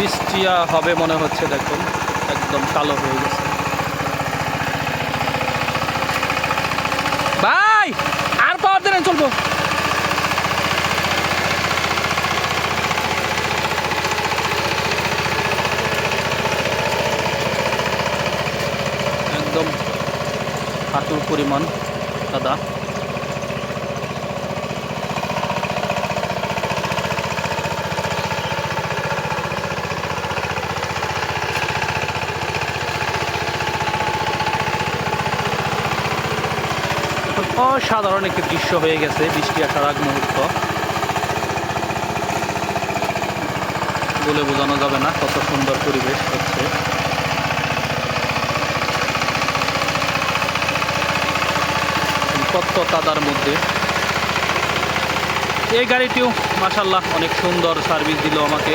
বৃষ্টি হবে মনে হচ্ছে, দেখুন, একদম কালো হয়ে গেছে। ভাই, আর পাওয়ার দেন, চলবো। একদম হাঁটুর পরিমাণ কাদা অসাধারণ একটি দৃশ্য হয়ে গেছে বৃষ্টি আসার আগ মুহূর্ত। বলে বোঝানো যাবে না কত সুন্দর পরিবেশ হচ্ছে। কত কাদার মধ্যে। এই গাড়িটিও মাসাল্লাহ অনেক সুন্দর সার্ভিস দিল আমাকে।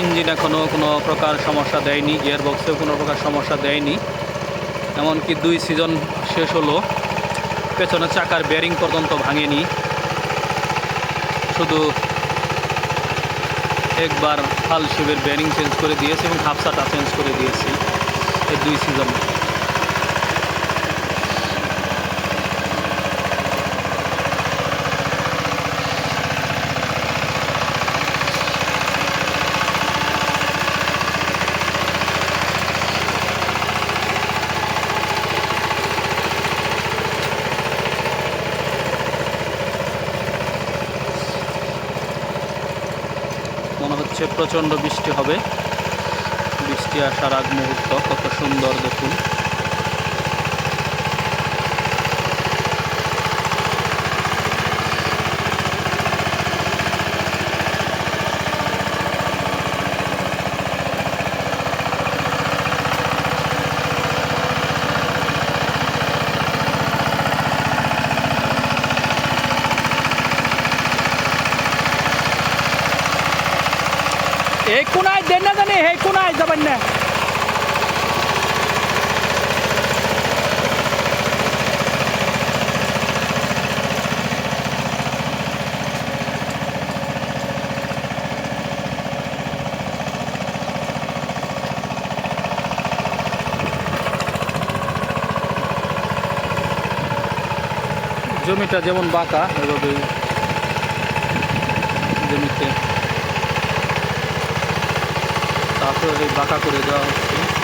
ইঞ্জিন এখনও কোনো প্রকার সমস্যা দেয়নি গিয়ার বক্সেও কোনো প্রকার সমস্যা দেয়নি। এমনকি দুই সিজন শেষ হলো। পেছনে চাকার ব্যারিং পর্যন্ত ভাঙেনি। শুধু একবার ফাল শিবের ব্যারিং চেঞ্জ করে দিয়েছে এবং হাফসাটা চেঞ্জ করে দিয়েছি এই দুই সিজন মনে হচ্ছে প্রচণ্ড বৃষ্টি হবে। বৃষ্টি আসার আগ মুহূর্ত কত সুন্দর দেখুন। এই কোনায় দেন না জানি এই কোনায় যাবেন না জমিটা যেমন বাঁকা এভাবে জমিতে বাঁকা করে দেওয়া হচ্ছে।